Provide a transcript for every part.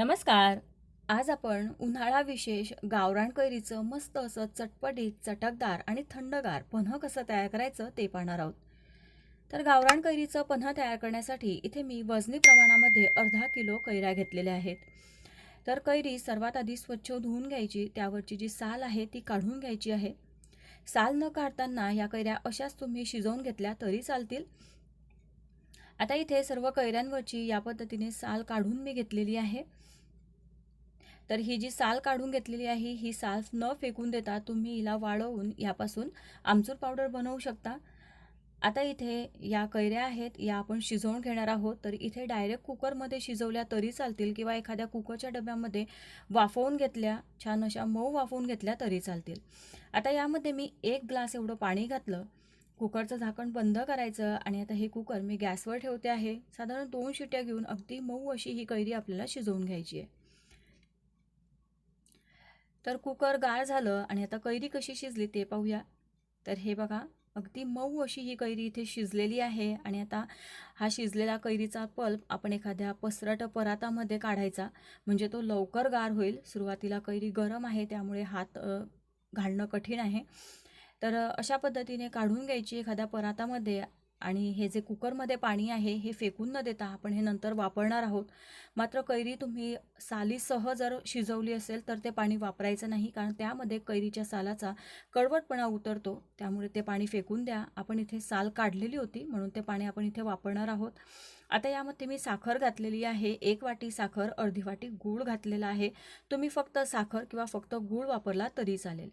नमस्कार. आज आपण उन्हाळा विशेष गावरान कैरीचं मस्त असं चटपटीत चटकदार आणि थंडगार पन्ह कसं तयार करायचं ते पाहणार आहोत. तर गावरान कैरीचं पन्ह तयार करण्यासाठी इथे मी वजनी प्रमाणामध्ये अर्धा किलो कैऱ्या घेतलेल्या आहेत. तर कैरी सर्वात आधी स्वच्छ धुवून घ्यायची त्यावरची जी साल आहे ती काढून घ्यायची आहे. साल न काढताना या कैऱ्या अशाच तुम्ही शिजवून घेतल्या तरी चालतील. आता इथे सर्व कैऱ्यांवरची या पद्धतीने साल काढून मी घेतलेली आहे. तर ही जी साल काढून घेतलेली आहे ही साल न फेकून देता तुम्ही हिला वाळवून यापासून आमचूर पावडर बनवू शकता. आता इथे या कैऱ्या आहेत या आपण शिजवून घेणार आहोत. तर इथे डायरेक्ट कुकरमध्ये शिजवल्या तरी चालतील किंवा एखाद्या कुकरच्या डब्यामध्ये वाफवून घेतल्या छान अशा मऊ वाफवून घेतल्या तरी चालतील. आता यामध्ये मी एक ग्लास एवढं पाणी घातलं. कुकरचं झाकण बंद करायचं आणि आता हे कुकर मी गॅसवर ठेवते आहे. साधारण दोन शिट्या घेऊन अगदी मऊ अशी ही कैरी आपल्याला शिजवून घ्यायची आहे. तर कुकर गार झालं आणि आता कैरी कशी शिजली ते पाहूया. तर हे बघा अगदी मऊ अशी ही कैरी इथे शिजलेली आहे आणि आता हा शिजलेला कैरीचा पल्प आपण एखाद्या पसरट परातामध्ये काढायचा. म्हणजे तो लवकर गार होईल. सुरुवातीला कैरी गरम आहे त्यामुळे हात घालणं कठीण आहे. तर अशा पद्धतीने काढून घ्यायची एखाद्या परातामध्ये आणि हे जे कुकरमध्ये पाणी आहे हे फेकून न देता आपण हे नंतर वापरणार आहोत. मात्र कैरी तुम्ही सालीसह जर शिजवली असेल तर ते पाणी वापरायचं नाही कारण त्यामध्ये कैरीच्या सालाचा कडवटपणा उतरतो. त्यामुळे ते पाणी फेकून द्या. आपण इथे साल काढलेली होती म्हणून ते पाणी आपण इथे वापरणार आहोत. आता यामध्ये मी साखर घातलेली आहे. एक वाटी साखर अर्धी वाटी गूळ घातलेला आहे. तुम्ही फक्त साखर किंवा फक्त गूळ वापरला तरी चालेल.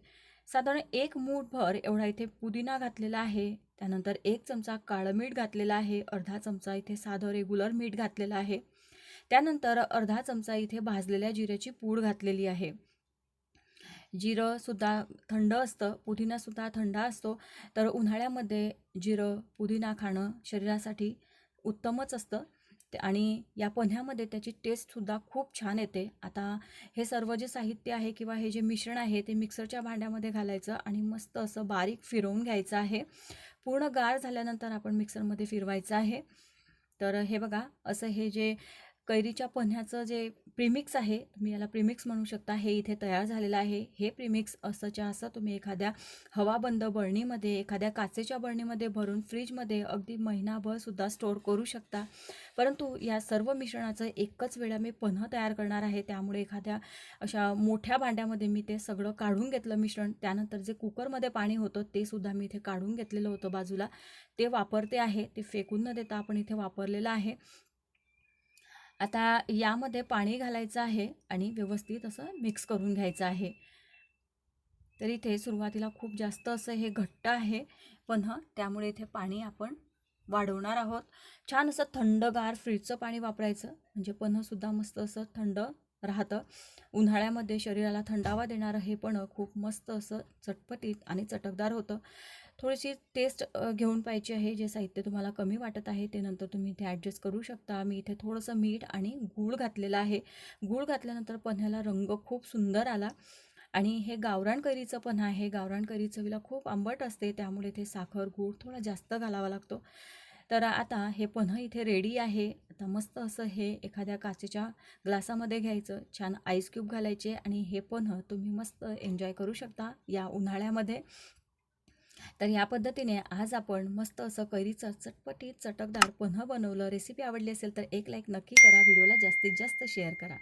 साधारण एक मूठभर एवढा इथे पुदिना घातलेला आहे. त्यानंतर एक चमचा काळं मीठ घातलेला आहे. अर्धा चमचा इथे साधं रेग्युलर मीठ घातलेलं आहे. त्यानंतर अर्धा चमचा इथे भाजलेल्या जिऱ्याची पूड घातलेली आहे. जिरंसुद्धा थंड असतं पुदिनासुद्धा थंड असतो तर उन्हाळ्यामध्ये जिरं पुदिना खाणं शरीरासाठी उत्तमच असतं. आणि या पन्ह्यामध्ये त्याची टेस्टसुद्धा खूप छान येते. आता हे सर्व जे साहित्य आहे किंवा हे जे मिश्रण आहे ते मिक्सरच्या भांड्यामध्ये घालायचं आणि मस्त असं बारीक फिरवून घ्यायचं आहे. पूर्ण गार झाल्यानंतर आपण मिक्सरमध्ये फिरवायचं आहे. तर हे बघा असं हे जे कैरीच्या पन्ह्याचं जे प्रिमिक्स आहे तुम्ही याला प्रीमिक्स म्हणू शकता. हे इथे तयार झालेलं आहे. हे प्रिमिक्स असंच्या असं तुम्ही एखाद्या हवाबंद बळणीमध्ये एखाद्या काचेच्या बळणीमध्ये भरून फ्रीजमध्ये अगदी महिनाभरसुद्धा स्टोअर करू शकता. परंतु या सर्व मिश्रणाचं एकच वेळा मी पन्ह तयार करणार आहे. त्यामुळे एखाद्या अशा मोठ्या भांड्यामध्ये मी ते सगळं काढून घेतलं मिश्रण. त्यानंतर जे कुकरमध्ये पाणी होतं ते सुद्धा मी इथे काढून घेतलेलं होतं बाजूला. ते वापरते आहे. ते फेकून न देता आपण इथे वापरलेलं आहे. आता यामध्ये पाणी घालायचं आहे आणि व्यवस्थित असं मिक्स करून घ्यायचं आहे. तर इथे सुरुवातीला खूप जास्त असं हे घट्ट आहे पण हं त्यामुळे इथे पाणी आपण वाढवणार आहोत. छान असं थंडगार फ्रीजचं पाणी वापरायचं म्हणजे पन्हसुद्धा मस्त असं थंड राहतं. उन्हाळ्यामध्ये शरीराला थंडावा देणारं हे पण खूप मस्त असं चटपटीत आणि चटकदार होतं. थोडीशी टेस्ट घेऊन पाहिजे आहे. जे साहित्य तुम्हाला कमी वाटत आहे ते नंतर तुम्ही इथे ॲडजस्ट करू शकता. मी इथे थोडंसं मीठ आणि गूळ घातलेलं आहे. गूळ घातल्यानंतर पन्ह्याला रंग खूप सुंदर आला. आणि हे गावरान कैरीचं पण आहे. गावरान कैरी चवीला खूप आंबट असते. त्यामुळे इथे साखर गूळ थोडा जास्त घालावा लागतो. तर आता हे पन्ह इथे रेडी आहे. आता मस्त असं हे एखाद्या काचेच्या ग्लासामध्ये घ्यायचं छान आईस क्यूब घालायचे आणि हे पन्ह तुम्ही मस्त एन्जॉय करू शकता या उन्हाळ्यामध्ये. तर या पद्धतीने आज आपण मस्त असं कैरीचं चटपटीत चटकदार पन्ह बनवलं. रेसिपी आवडली असेल तर एक लाईक नक्की करा. व्हिडिओला जास्तीत जास्त शेअर करा.